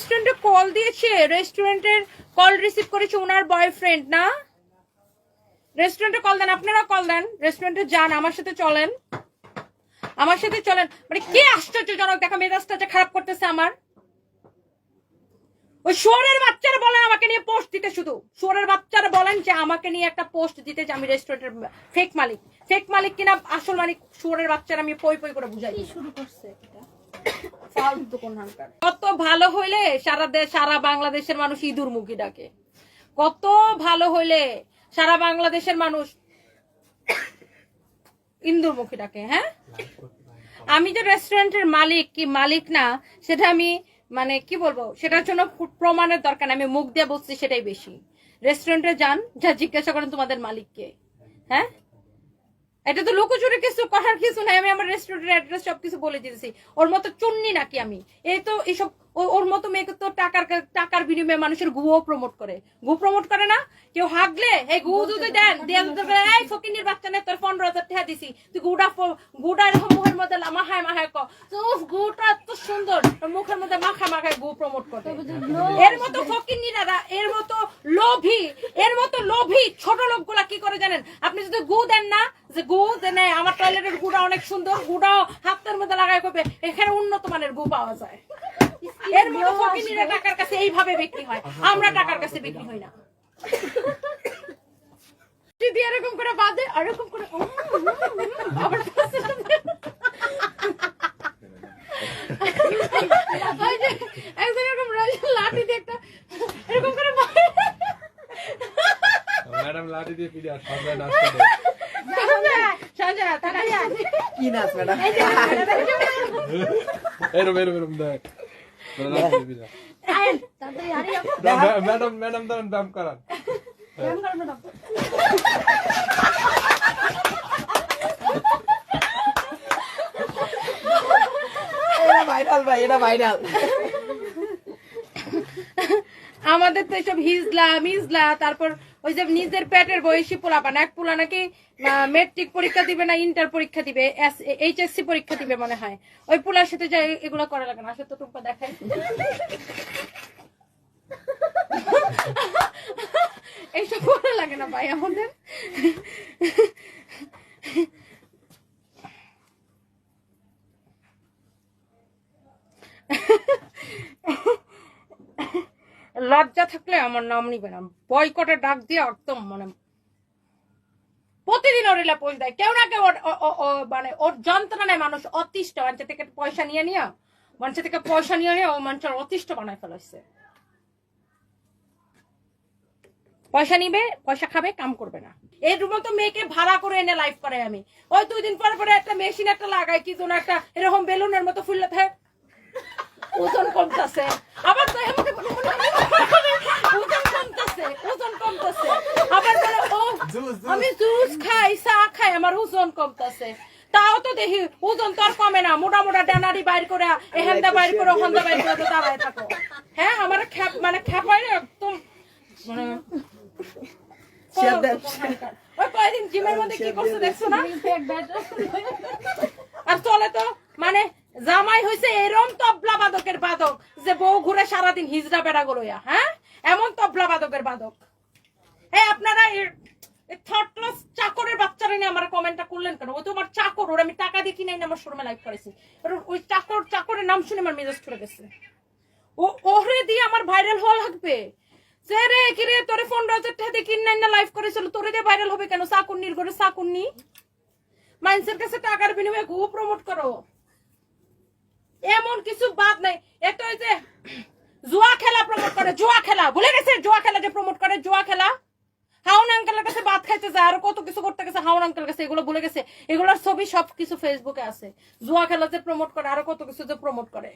রেস্টুরেন্টে কল দিয়েছে। রেস্টুরেন্টের কল রিসিভ করেছে ওনার বয়ফ্রেন্ড না? রেস্টুরেন্টে কল দেন আপনারা কল দেন। রেস্টুরেন্টে যান, আমার সাথে চলেন। আমার সাথে চলেন। মানে কে আশ্চর্যজনক, দেখা মেজাজটা খারাপ করতেছে আমার। ওই শুয়োরের বাচ্চারা বলেন আমাকে নিয়ে পোস্ট দিতে শুধু। শুয়োরের বাচ্চারা বলেন যে আমাকে নিয়ে একটা পোস্ট দিতে যে আমি রেস্টুরেন্টের ফেক মালিক। ফেক মালিক কিনা, আসল মালিক শুয়োরের বাচ্চারা, আমি পই পই করে বুঝাই। শুরু করছে এটা। কত ভালো হইলে সারা দেশ সারা বাংলাদেশের মানুষ ইঁদুর মুখী ডাকে। কত ভালো হইলে সারা বাংলাদেশের মানুষ ইন্দুর মুখী ডাকে হ্যাঁ? আমি যে রেস্টুরেন্টের মালিক কি মালিক না, সেটা আমি মানে কি বলব, সেটার জন্য প্রমাণের দরকার আমি মুখ দিয়ে বলছি সেটাই বেশি। রেস্টুরেন্টে যান, যা জিজ্ঞাসা করেন তোমাদের মালিককে হ্যাঁ? এটা তো লুকোচুরি কিছু করার কিছু নাই, আমি আমার রেস্টুরেন্টের অ্যাড্রেস সবকিছু বলে দিয়েছি। ওর মতো চুন্নি নাকি আমি? এই তো এইসব ওর মতো মেয়েকে তো টাকার টাকার বিনিময়ে মানুষের গুও প্রমোট করে। গু প্রমোট করে না? কেউ হাগলে? এই গু যদি দেন দিয়ে এই ফকিনির বাচ্চা নে তোর পনেরো হাজার টাকা দিছি। তুই গুড়া ফ- গুড়া এরকম মুখের মধ্যে মাখায় মাখায় ক। উফ, গুটা এত সুন্দর। মুখের মধ্যে মাখা মাখায় গু প্রমোট করে। এর মতো ফকিনিরা এর মতো লোভী এর মতো লোভী ছোট লোকগুলা কি করে জানেন? আপনি যদি গু দেন না যে গু দেন এই, আমার টয়লেটের গুড়া অনেক সুন্দর গুড়াও হাতের মধ্যে লাগায় করবে এখানে উন্নত মানের গু পাওয়া যায়। এর মতো ফকিনিরা টাকার কাছে এইভাবে বিক্রি হয়। আমরা টাকার কাছে বিক্রি হই না। যদি এরকম করে বাদে এরকম করে আবার একজন এরকম লাঠি দিয়ে একটা এরকম করে ম্যাডাম লাঠি দিয়ে পিড়ে আর সবাই নাচ করে। সঞ্জয়, সঞ্জয়, তাড়াতাড়ি আয়। কি নাচ ম্যাডাম? এরম এরম এরম দেখ। ম্যাডাম ম্যাডাম দাঁড়ান ব্যায়াম করান ভাইরাল ভাই এটা ভাইরাল আমাদের তো এসব হিজলা মিজলা তারপর ওই যে নিজের পেটের বয়সী পোলাপান, এক পোলা নাকি মেট্রিক পরীক্ষা দিবে না ইন্টার পরীক্ষা দিবে এইচএসসি পরীক্ষা দিবে মনে হয়। ওই পোলার সাথে যে এগুলো করা লাগে না আসলে তো টুম্পা দেখায় এইসব করা লাগে না ভাই, আমাদের। লজ্জা থাকলে আমার নাম নিবে না। বয়কটে ডাক দিয়ে একদম মানে প্রতিদিন ওর এলা পোষ দেয়। কেউ না কেউ মানে ওর যন্ত্রণায় মানুষ অতিষ্ঠ। মানুষের থেকে পয়সা নিয়ে নিয়ে মানুষের থেকে পয়সা নিয়ে নিয়ে ও মানুষের অতিষ্ঠ বানায় ফেলাইছে। পয়সা নিবে, পয়সা খাবে, কাম করবে না। এই মতো মেয়েকে ভাড়া করে এনে লাইফ করে আমি। ওই দুই দিন পরে পরে একটা মেশিন একটা লাগাই, কি যেন একটা এরকম বেলুনের মতো ফুললে থাকে ওজন কমতেছে। আবার তো আমাকে ওজন কমতেছে ওজন কমতেছে। আবার বলে ও আমি জুস খাই চা খাই আমার ওজন কমতেছে। তাও তো দেখি ওজন তো আর কমে না। মোটা মোটা ডানারি বাইর করে এখানটা বাইর করে ওখানটা বাইর করে তো দাঁড়ায় থাকো। হ্যাঁ আমার খ্যাপ মানে খ্যাপ হয় না একদম মানে ওই কয়দিন জিমের মধ্যে কি করছে দেখছ না ফেক ব্যাটার আর চলে তো মানে জামাই হয়েছে এরম তবলা বাদকের বাদক যে বউ ঘুরে সারাদিন হিজড়া বেড়া গলোয়া হ্যাঁ? এমন তবলা বাদকের বাদক। এই আপনারা থার্ড ক্লাস চাকরের বাচ্চারা নিয়ে আমার কমেন্টটা করলেন কেন? ও তো আমার চাকর, ওর আমি টাকা দিয়ে কিনে আমার শোরুমে লাইভ করেছি ওই চাকর চাকরের নাম শুনে আমার মেজাজ ছুড়ে গেছে। ও ওরে দিয়ে আমার ভাইরাল হওয়া লাগবে। সে রে, কি রে, তোরে পনেরো হাজার টাকা দিয়ে কিনে না লাইভ করেছিল তোরে দিয়ে ভাইরাল হবে কেন? চাকুন্নির ঘরে চাকুন্নি। মানুষের কাছে টাকার বিনিময়ে গু প্রমোট করো। এমন কিছু বাদ নাই। একটা ওই যে জুয়া খেলা প্রমোট করে, জুয়া খেলা। ভুলে গেছে জুয়া খেলা যে প্রমোট করে, জুয়া খেলা? হাউন আঙ্কেলের কাছে ভাত খাইতে যায়, আর কত কিছু করতে গেছে হাউন আঙ্কেল কাছে, এগুলো ভুলে গেছে। এগুলোর ছবি সব কিছু ফেসবুকে আছে। জুয়া খেলা যে প্রমোট করে, আরও কত কিছু যে প্রমোট করে।